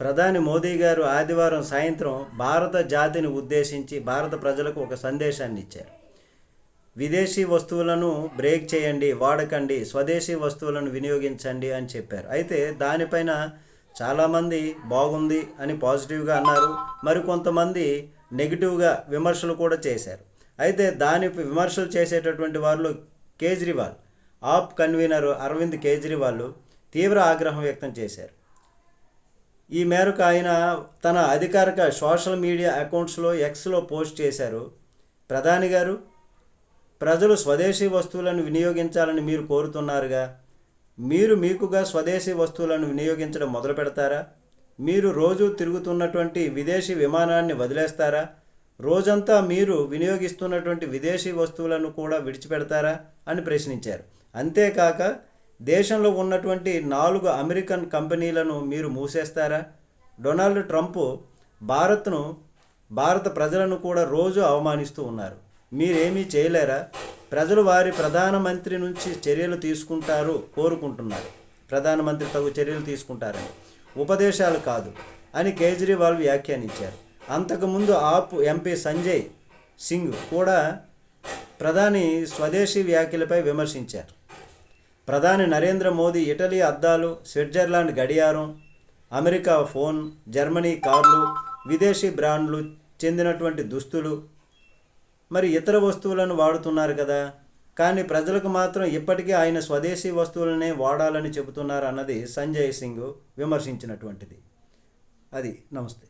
ప్రధాని మోదీ గారు ఆదివారం సాయంత్రం భారత జాతిని ఉద్దేశించి భారత ప్రజలకు ఒక సందేశాన్ని ఇచ్చారు. విదేశీ వస్తువులను బ్రేక్ చేయండి వాడకండి స్వదేశీ వస్తువులను వినియోగించండి అని చెప్పారు. అయితే దానిపైన చాలామంది బాగుంది అని పాజిటివ్గా అన్నారు. మరికొంతమంది నెగిటివ్గా విమర్శలు కూడా చేశారు. అయితే దాని విమర్శలు చేసేటటువంటి వారిలో కేజ్రీవాల్ ఆప్ కన్వీనర్ అరవింద్ కేజ్రీవాల్ తీవ్ర ఆగ్రహం వ్యక్తం చేశారు. ఈ మేరకు ఆయన తన అధికారిక సోషల్ మీడియా అకౌంట్స్లో ఎక్స్లో పోస్ట్ చేశారు. ప్రధాని గారు ప్రజలు స్వదేశీ వస్తువులను వినియోగించాలని మీరు కోరుతున్నారుగా? మీరు మీకుగా స్వదేశీ వస్తువులను వినియోగించడం మొదలు పెడతారా? మీరు రోజు తిరుగుతున్నటువంటి విదేశీ విమానాన్ని వదిలేస్తారా? రోజంతా మీరు వినియోగిస్తున్నటువంటి విదేశీ వస్తువులను కూడా విడిచిపెడతారా? అని ప్రశ్నించారు. అంతేకాక దేశంలో ఉన్నటువంటి నాలుగు అమెరికన్ కంపెనీలను మీరు మూసేస్తారా? డొనాల్డ్ ట్రంప్ భారత్ను భారత ప్రజలను కూడా రోజు అవమానిస్తూ ఉన్నారు. మీరేమీ చేయలేరా? ప్రజలు వారి ప్రధానమంత్రి నుంచి చర్యలు తీసుకుంటారు కోరుకుంటున్నారు. ప్రధానమంత్రి తగు చర్యలు తీసుకుంటారని. ఉపదేశాలు కాదు అని కేజ్రీవాల్ వ్యాఖ్యానించారు. అంతకుముందు ఆప్ ఎంపీ సంజయ్ సింగ్ కూడా ప్రధాని స్వదేశీ వ్యాఖ్యలపై విమర్శించారు. ప్రధాని నరేంద్ర మోదీ ఇటలీ అద్దాలు స్విట్జర్లాండ్ గడియారం అమెరికా ఫోన్ జర్మనీ కార్లు విదేశీ బ్రాండ్లు చెందినటువంటి దుస్తులు మరి ఇతర వస్తువులను వాడుతున్నారు కదా. కానీ ప్రజలకు మాత్రం ఇప్పటికీ ఆయన స్వదేశీ వస్తువులనే వాడాలని చెబుతున్నారు అన్నది సంజయ్ సింగ్ విమర్శించినటువంటిది. అది నమస్తే.